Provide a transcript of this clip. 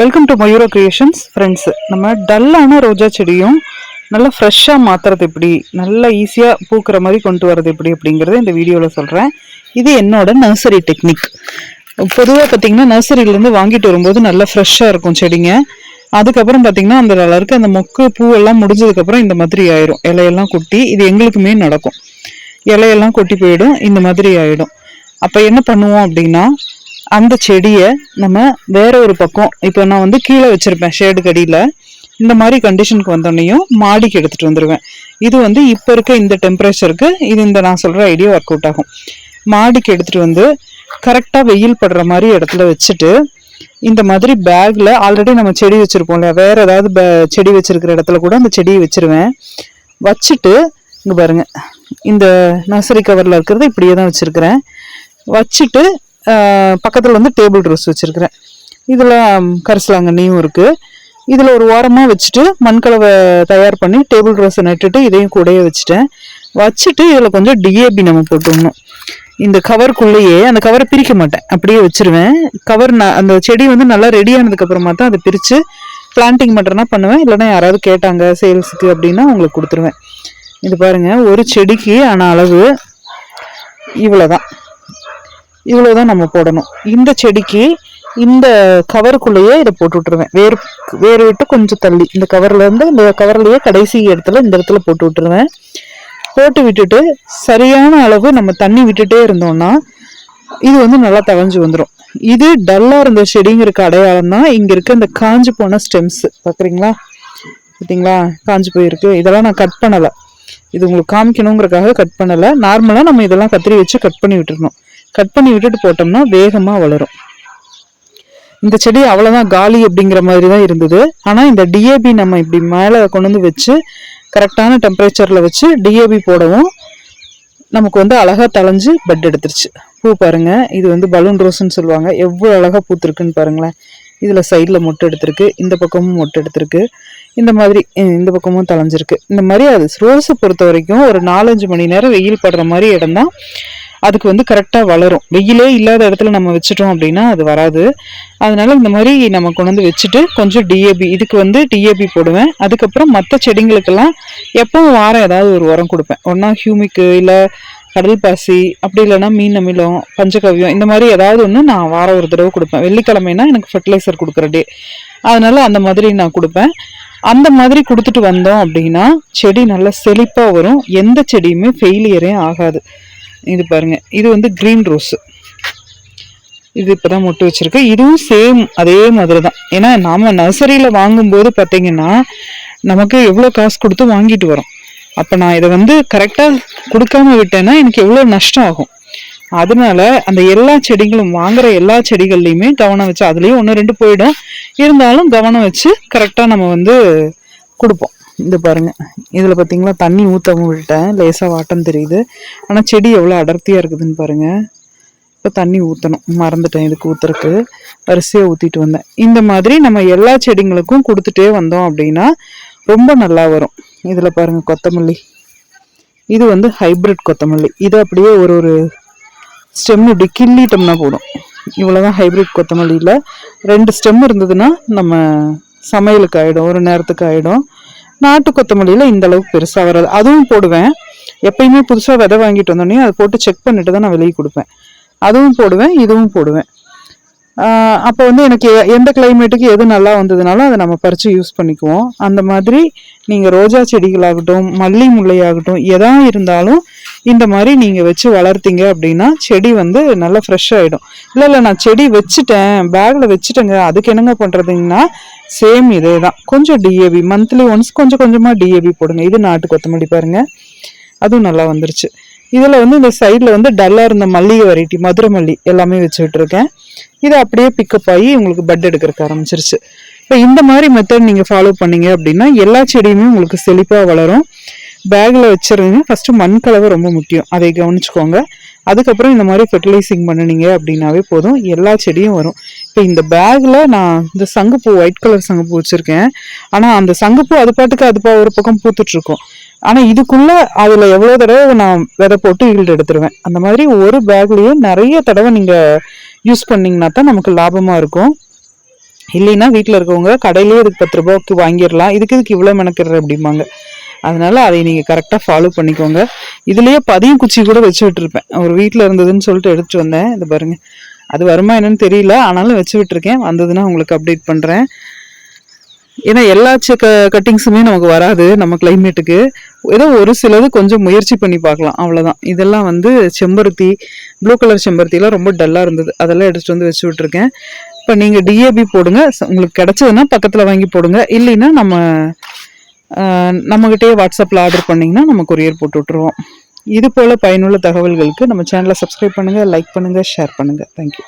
Welcome to Mayuro creations friends நம்ம டல்லான ரோஜா செடியும் நல்லா ஃப்ரெஷ்ஷாக மாற்றுறது எப்படி? நல்லா ஈஸியாக பூக்கிற மாதிரி கொண்டு வரது எப்படி அப்படிங்கிறத இந்த வீடியோவில் சொல்கிறேன் இது என்னோட நர்சரி டெக்னிக் பொதுவாக பார்த்தீங்கன்னா நர்சரியிலேருந்து வாங்கிட்டு வரும்போது நல்லா ஃப்ரெஷ்ஷாக இருக்கும் செடிங்க. அதுக்கப்புறம் பார்த்திங்கன்னா அந்த அளவுக்கு அந்த மொக்கு பூவெல்லாம் முடிஞ்சதுக்கப்புறம் இந்த மாதிரி ஆயிடும் இலையெல்லாம் கொட்டி இது எங்களுக்குமே நடக்கும். இலையெல்லாம் கொட்டி போயிடும் இந்த மாதிரி ஆயிடும். அப்போ என்ன பண்ணுவோம் அப்படின்னா அந்த செடியை நம்ம வேற ஒரு பக்கம் இப்போ நான் வந்து கீழே வச்சிருப்பேன் ஷேடு கடியில். இந்த மாதிரி கண்டிஷனுக்கு வந்தோடனையும் மாடிக்கு எடுத்துட்டு வந்துடுவேன் இது வந்து இப்போ இருக்க இந்த டெம்பரேச்சருக்கு இது இந்த நான் சொல்கிற ஐடியா ஒர்க் அவுட் ஆகும். மாடிக்கு எடுத்துட்டு வந்து கரெக்டாக வெயில் படுற மாதிரி இடத்துல வச்சுட்டு இந்த மாதிரி பேக்ல ஆல்ரெடி நம்ம செடி வச்சிருப்போம் இல்லையா? வேற ஏதாவது பே- செடி வச்சிருக்கிற இடத்துல கூட அந்த செடியை வச்சிருவேன். வச்சுட்டு இங்க பாருங்க இந்த நர்சரி கவர்ல இருக்கிறத இப்படியே தான் வச்சிருக்கிறேன். வச்சுட்டு பக்கத்தில் வந்து டேபிள் ரோஸ் வச்சுருக்கிறேன். இதில் கரிசலாங்கண்ணியும் இருக்குது இதில் ஒரு ஓரமாக வச்சுட்டு மண்கலவை தயார் பண்ணி டேபிள் ரோஸை நட்டுட்டு இதையும் கூடயே வச்சுட்டேன். வச்சுட்டு இதில் கொஞ்சம் டிஏபி நம்ம போட்டுடணும். இந்த கவருக்குள்ளேயே அந்த கவரை பிரிக்க மாட்டேன். அப்படியே வச்சிருவேன். கவர் அந்த செடி வந்து நல்லா ரெடி ஆனதுக்கப்புறமா தான் அதை பிரித்து பிளான்டிங் மட்டும்னா பண்ணுவேன். இல்லைன்னா யாராவது கேட்டாங்க சேல்ஸுக்கு அப்படின்னா உங்களுக்கு கொடுத்துருவேன். இது பாருங்கள் ஒரு செடிக்கு ஆன அளவு இவ்வளோ தான் நம்ம போடணும். இந்த செடிக்கு இந்த கவருக்குள்ளேயே இதை போட்டு விட்டுருவேன் வேறு வேறு விட்டு கொஞ்சம் தள்ளி. இந்த கவர்லேருந்து இந்த கவர்லேயே கடைசி இடத்துல இந்த இடத்துல போட்டு விட்டுருவேன். போட்டு விட்டுட்டு சரியான அளவு நம்ம தண்ணி விட்டுட்டே இருந்தோம்னா இது வந்து நல்லா தவஞ்சு வந்துடும் இது டல்லாக இருந்த செடிங்கிறக்கு அடையாளம் தான் இங்கே இருக்க இந்த காஞ்சி போன ஸ்டெம்ஸ் பார்க்குறீங்களா? பார்த்தீங்களா? காஞ்சி போயிருக்கு. இதெல்லாம் நான் கட் பண்ணலை. இது உங்களுக்கு காமிக்கணுங்கிறதுக்காக கட் பண்ணலை. நார்மலாக நம்ம இதெல்லாம் கத்திரி வச்சு கட் பண்ணி விட்டுருணும் கட் பண்ணி விட்டுட்டு போட்டோம்னா வேகமாக வளரும். இந்த செடி அவ்வளோதான் காலி அப்படிங்கிற மாதிரி தான் இருந்தது. ஆனால் இந்த டிஏபி நம்ம இப்படி மேலே கொண்டு வந்து வச்சு கரெக்டான டெம்பரேச்சரில் வச்சு டிஏபி போடவும் நமக்கு வந்து அழகாக தளைஞ்சு பெட் எடுத்துருச்சு. பூ பாருங்கள் இது வந்து பலூன் ரோஸ்ன்னு சொல்லுவாங்க. எவ்வளோ அழகாக பூத்திருக்குன்னு பாருங்களேன். இதில் சைடில் மொட்டை எடுத்திருக்கு. இந்த பக்கமும் மொட்டை எடுத்திருக்கு. இந்த மாதிரி இந்த பக்கமும் தளைஞ்சிருக்கு இந்த மாதிரி அது ரோஸை பொறுத்த வரைக்கும் ஒரு நாலஞ்சு மணி நேரம் வெயில் படுற மாதிரி இடம் தான் அதுக்கு வந்து கரெக்டாக வளரும். வெயிலே இல்லாத இடத்துல நம்ம வச்சுட்டோம் அப்படின்னா அது வராது. அதனால இந்த மாதிரி நம்ம கொண்டு வந்து வச்சுட்டு கொஞ்சம் டிஏபி இதுக்கு வந்து டிஏபி போடுவேன். அதுக்கப்புறம் மற்ற செடிங்களுக்கெல்லாம் எப்பவும் வாரம் ஏதாவது ஒரு உரம் கொடுப்பேன். ஒன்றா ஹியூமிக்கு இல்லை கடல் பாசி அப்படி இல்லைன்னா மீன் அமிலம் பஞ்சகவ்யம் இந்த மாதிரி ஏதாவது ஒன்று நான் வாரம் ஒரு தடவை கொடுப்பேன். வெள்ளிக்கிழமைனா எனக்கு ஃபர்டிலைசர் கொடுக்குற டே அதனால அந்த மாதிரி நான் கொடுப்பேன். அந்த மாதிரி கொடுத்துட்டு வந்தோம் அப்படின்னா செடி நல்லா செழிப்பாக வரும். எந்த செடியுமே ஃபெயிலியரே ஆகாது. இது பாருங்க. இது வந்து கிரீன் ரோஸ் இது இப்பதான் மொட்டு வச்சிருக்கேன். இதுவும் சேம் அதே மாதிரி தான் ஏன்னா நாம நர்சரியில வாங்கும்போது பாத்தீங்கன்னா நமக்கு எவ்வளோ காசு கொடுத்து வாங்கிட்டு வரோம். அப்ப நான் இதை வந்து கரெக்டா கொடுக்காம விட்டேன்னா எனக்கு எவ்வளோ நஷ்டம் ஆகும். அதனால அந்த எல்லா செடிகளும் வாங்குற எல்லா செடிகள்லையுமே கவனம் வச்சு அதுலயும் ஒன்று ரெண்டு போயிடும். இருந்தாலும் கவனம் வச்சு கரெக்டா நம்ம வந்து கொடுப்போம். இது பாருங்க. இதில் பாத்தீங்களா? தண்ணி ஊத்தவும் விட்டேன் லேசாக வாட்டம் தெரியுது. ஆனால் செடி எவ்வளோ அடர்த்தியாக இருக்குதுன்னு பாருங்கள் இப்போ தண்ணி ஊற்றணும் மறந்துட்டேன் இதுக்கு ஊற்றுறக்கு வரிசையாக ஊற்றிட்டு வந்தேன். இந்த மாதிரி நம்ம எல்லா செடிங்களுக்கும் கொடுத்துட்டே வந்தோம் அப்படின்னா ரொம்ப நல்லா வரும். இதில் பாருங்கள் கொத்தமல்லி. இது வந்து ஹைபிரிட் கொத்தமல்லி. இது அப்படியே ஒரு ஒரு ஸ்டெம் இப்படி கிள்ளிட்டோம்னா போடும் இவ்வளோதான் ஹைபிரிட் கொத்தமல்லியில். ரெண்டு ஸ்டெம் இருந்ததுன்னா நம்ம சமையலுக்கு ஆகிடும் ஒரு நேரத்துக்கு ஆகிடும் நாட்டு கொத்தமல்லியில் இந்த அளவுக்கு பெருசாக வராது. அதுவும் போடுவேன். எப்பயுமே புதுசாக விதை வாங்கிட்டு வந்தோடனே அதை போட்டு செக் பண்ணிட்டு தான் நான் வெளியே கொடுப்பேன். அதுவும் போடுவேன் இதுவும் போடுவேன். அப்போ வந்து எனக்கு எ- எந்த கிளைமேட்டுக்கு எது நல்லா வந்ததுனாலும் அதை நம்ம பறித்து யூஸ் பண்ணிக்குவோம். அந்த மாதிரி நீங்கள் ரோஜா செடிகளாகட்டும் மல்லி முல்லையாகட்டும் எதா இருந்தாலும் இந்த மாதிரி நீங்கள் வச்சு வளர்த்தீங்க அப்படின்னா செடி வந்து நல்லா ஃப்ரெஷ் ஆகிடும் இல்லை இல்லை நான் செடி வச்சுட்டேன் பேக்கில் வச்சுட்டேங்க அதுக்கு என்னங்க பண்ணுறதுங்கன்னா சேம் இதே தான். கொஞ்சம் டிஏபி மந்த்லி ஒன்ஸ் கொஞ்சம் கொஞ்சமாக டிஏபி போடுங்க. இது நாட்டு கொத்தமல்லி பாருங்கள் அதுவும் நல்லா வந்துருச்சு. இதில் வந்து இந்த சைடில் வந்து டல்லாக இருந்த மல்லிகை வெரைட்டி மதுரை மல்லி எல்லாமே வச்சு விட்டுருக்கேன் இது அப்படியே பிக்கப் ஆகி உங்களுக்கு பட் எடுக்கிறதுக்கு ஆரம்பிச்சிருச்சு. இப்போ இந்த மாதிரி மெத்தட் நீங்கள் ஃபாலோ பண்ணீங்க அப்படின்னா எல்லா செடியுமே உங்களுக்கு செழிப்பாக வளரும். பேக்கில் வச்சிருந்தீங்க ஃபஸ்ட்டு மண் கலவை ரொம்ப முக்கியம். அதை கவனிச்சுக்கோங்க. அதுக்கப்புறம் இந்த மாதிரி ஃபெர்டிலைசிங் பண்ணுனீங்க அப்படின்னாவே போதும். எல்லா செடியும் வரும். இப்போ இந்த பேக்கில் நான் இந்த சங்குப்பூ ஒயிட் கலர் சங்குப்பூ வச்சுருக்கேன். ஆனால் அந்த சங்குப்பூ அது பாட்டுக்கு அது பா ஒரு பக்கம் பூத்துட்டு இருக்கும். ஆனால் இதுக்குள்ள அதில் எவ்வளோ தடவை நான் விதை போட்டு ஈல்டு எடுத்துருவேன். அந்த மாதிரி ஒரு பேக்லேயே நிறைய தடவை நீங்கள் யூஸ் பண்ணிங்கன்னா தான் நமக்கு லாபமாக இருக்கும். இல்லைன்னா வீட்டில் இருக்கவங்க கடையிலேயே இதுக்கு பத்து ரூபாய்க்கு வாங்கிடலாம். இதுக்கு இதுக்கு இவ்வளோ மெனக்கிடுற அப்படிம்பாங்க. அதனால அதை நீங்கள் கரெக்டாக ஃபாலோ பண்ணிக்கோங்க. இதுலேயே பதியம் குச்சி கூட வச்சு விட்டுருப்பேன். ஒரு வீட்டில் இருந்ததுன்னு சொல்லிட்டு எடுத்துட்டு வந்தேன். இது பாருங்க. அது வருமா என்னன்னு தெரியல. ஆனாலும் வச்சு விட்டுருக்கேன். வந்ததுன்னா உங்களுக்கு அப்டேட் பண்ணுறேன் ஏன்னா எல்லா க கட்டிங்ஸுமே நமக்கு வராது நம்ம கிளைமேட்டுக்கு ஏதோ ஒரு சிலது கொஞ்சம் முயற்சி பண்ணி பார்க்கலாம் அவ்வளோதான் இதெல்லாம் வந்து செம்பருத்தி ப்ளூ கலர் செம்பருத்திலாம் ரொம்ப டல்லாக இருந்தது. அதெல்லாம் எடுத்துகிட்டு வந்து வச்சு விட்ருக்கேன் இப்போ நீங்கள் டிஏபி போடுங்க. உங்களுக்கு கிடைச்சதுன்னா பக்கத்தில் வாங்கி போடுங்க. இல்லைன்னா நம்ம ஆஹ், நம்மகிட்டயே வாட்ஸ்அப்பில் ஆர்டர் பண்ணிங்கன்னா நம்ம கொரியர் போட்டு விட்ருவோம் இது போல் பயனுள்ள தகவல்களுக்கு நம்ம சேனலை சப்ஸ்கிரைப் பண்ணுங்கள் லைக் பண்ணுங்கள் ஷேர் பண்ணுங்கள் தேங்க்யூ